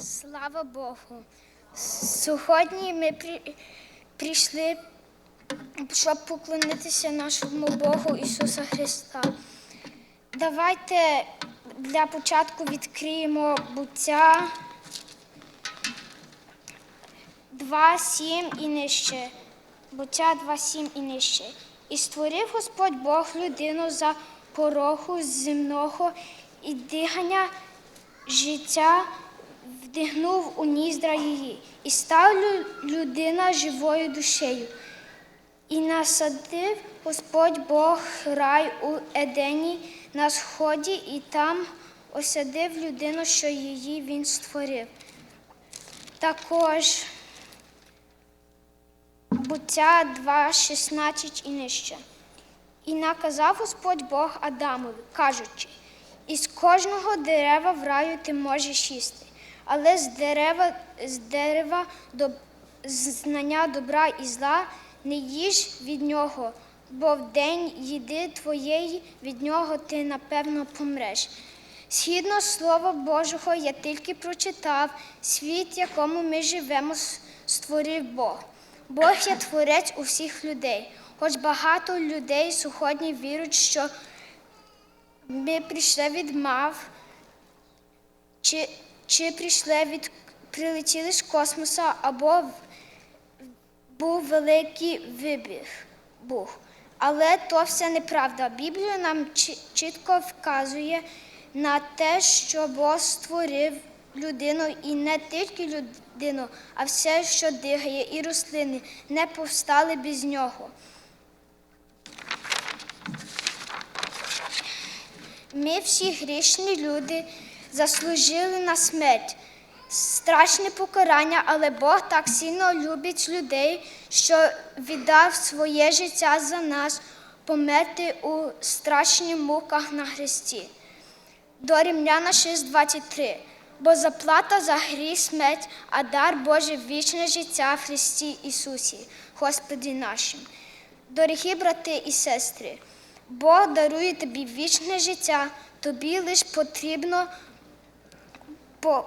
Слава Богу. Сьогодні ми при- прийшли, щоб поклонитися нашому Богу Ісуса Христа. Давайте для початку відкриємо буття 2.7 і нижче. Буття 2.7 і нижче. І створив Господь Бог людину за пороху земного і дихання життя вдихнув у ніздра її, і став людина живою душею. І насадив Господь Бог рай у Едені на сході, і там осадив людину, що її він створив. Також буття 2, 16 і нижче. І наказав Господь Бог Адамові, кажучи, із кожного дерева в раю ти можеш їсти, але з дерева, з дерева до, знання добра і зла не їж від нього, бо в день їди твоєї від нього ти напевно помреш. Згідно Слова Божого, я тільки прочитав світ, якому ми живемо, створив Бог. Бог є творець усіх людей. Хоч багато людей сьогодні вірують, що ми прийшли від мав, чи, чи прийшли від прилетіли з космоса, або був великий вибіг Бог. Але то все неправда. Біблія нам чітко вказує на те, що Бог створив людину і не тільки людину, а все, що дихає, і рослини не повстали без нього. Ми всі грішні люди заслужили на смерть. Страшне покарання, але Бог так сильно любить людей, що віддав своє життя за нас померти у страшних муках на Христі. До Римляна 6:23. Бо заплата за гріх смерть, а дар Божий вічне життя в Христі Ісусі, Господі нашим. Дорогі брати і сестри, Бог дарує тобі вічне життя, тобі лише потрібно по-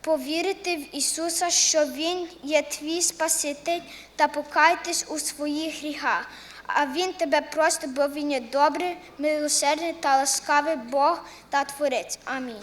повірити в Ісуса, що Він є твій Спаситель, та покайтесь у своїх гріхах. А Він тебе просто, бо Він є добрий, милосердний та ласкавий Бог та Творець. Амінь.